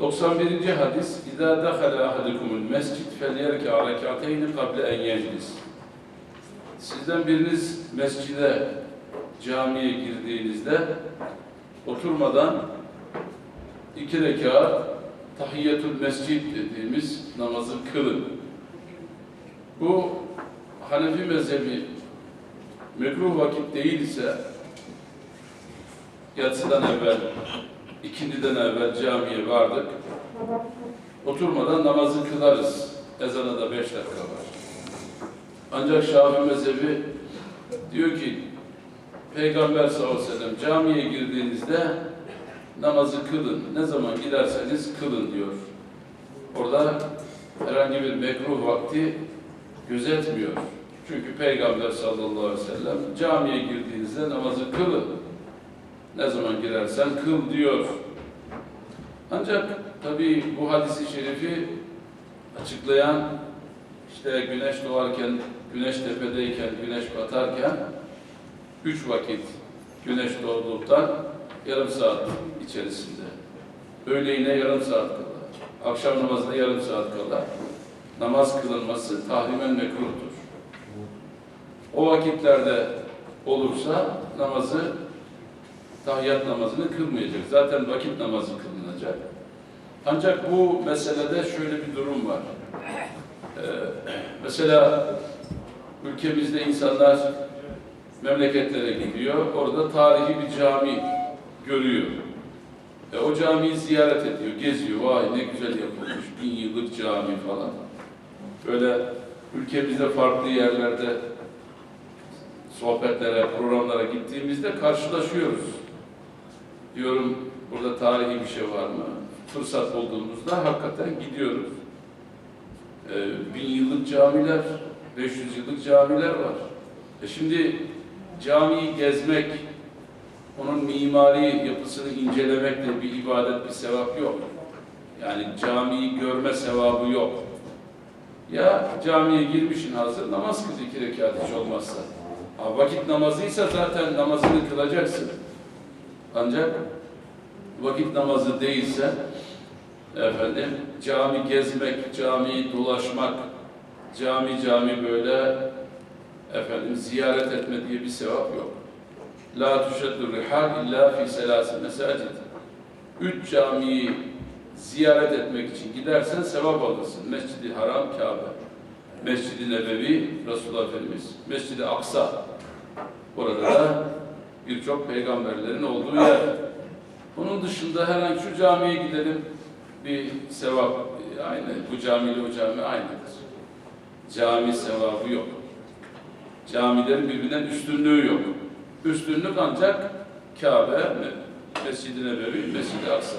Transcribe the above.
91. hadis İzâ dekhala ahadukumul mescid felyerkâ rekâteyni kable en yeclis. Sizden biriniz mescide, camiye girdiğinizde oturmadan iki rekat tahiyyetül mescid dediğimiz namazı kılın. Bu Hanefi mezhebi mekruh vakit değil ise yatsıdan evvel, ikindiden evvel camiye vardık. Oturmadan namazı kılarız. Ezana da beş dakika var. Ancak Şafii mezhebi diyor ki Peygamber sallallahu aleyhi ve sellem camiye girdiğinizde namazı kılın. Ne zaman giderseniz kılın diyor. Orada herhangi bir mekruh vakti gözetmiyor. Çünkü Peygamber sallallahu aleyhi ve sellem camiye girdiğinizde namazı kılın. Ne zaman girersen kıl diyor. Ancak tabii bu hadisi şerifi açıklayan işte güneş doğarken, güneş tepedeyken, güneş batarken üç vakit güneş doğduktan yarım saat içerisinde. Öğleyine yarım saat kala, akşam namazına yarım saat kala namaz kılınması tahrimen mekruhtur. O vakitlerde olursa namazı tahiyyat namazını kılmayacak. Zaten vakit namazı kılınacak. Ancak bu meselede şöyle bir durum var. Ee, mesela ülkemizde insanlar memleketlere gidiyor, orada tarihi bir cami görüyor. E, o camiyi ziyaret ediyor, geziyor. Vay ne güzel yapılmış, bin yıllık cami falan. Böyle ülkemizde farklı yerlerde sohbetlere, programlara gittiğimizde karşılaşıyoruz. Diyorum burada tarihi bir şey var mı? Fırsat bulduğumuzda hakikaten gidiyoruz. Ee, bin yıllık camiler, 500 yıllık camiler var. E şimdi camiyi gezmek, onun mimari yapısını incelemekle bir ibadet, bir sevap yok. Yani camiyi görme sevabı yok. Ya camiye girmişsin hazır, namaz kıl iki rekat hiç olmazsa. Ha, vakit namazıysa zaten namazını kılacaksın. Ancak vakit namazı değilse efendim cami gezmek, camiyi dolaşmak, cami cami böyle efendim ziyaret etme diye bir sevap yok. La tuşeddu rihal illa fi selasi mesacid. Üç camiyi ziyaret etmek için gidersen sevap alırsın. Mescid-i Haram, Kabe. Mescid-i Nebevi, Resulullah Efendimiz. Mescid-i Aksa. Burada da birçok peygamberlerin olduğu yer. Bunun dışında herhangi şu camiye gidelim bir sevap aynı. Bu camiyle o cami aynıdır. Cami sevabı yok. Camilerin birbirinden üstünlüğü yok. Üstünlük ancak Kabe, Mescid-i Nebevi, Mescid-i Aksa.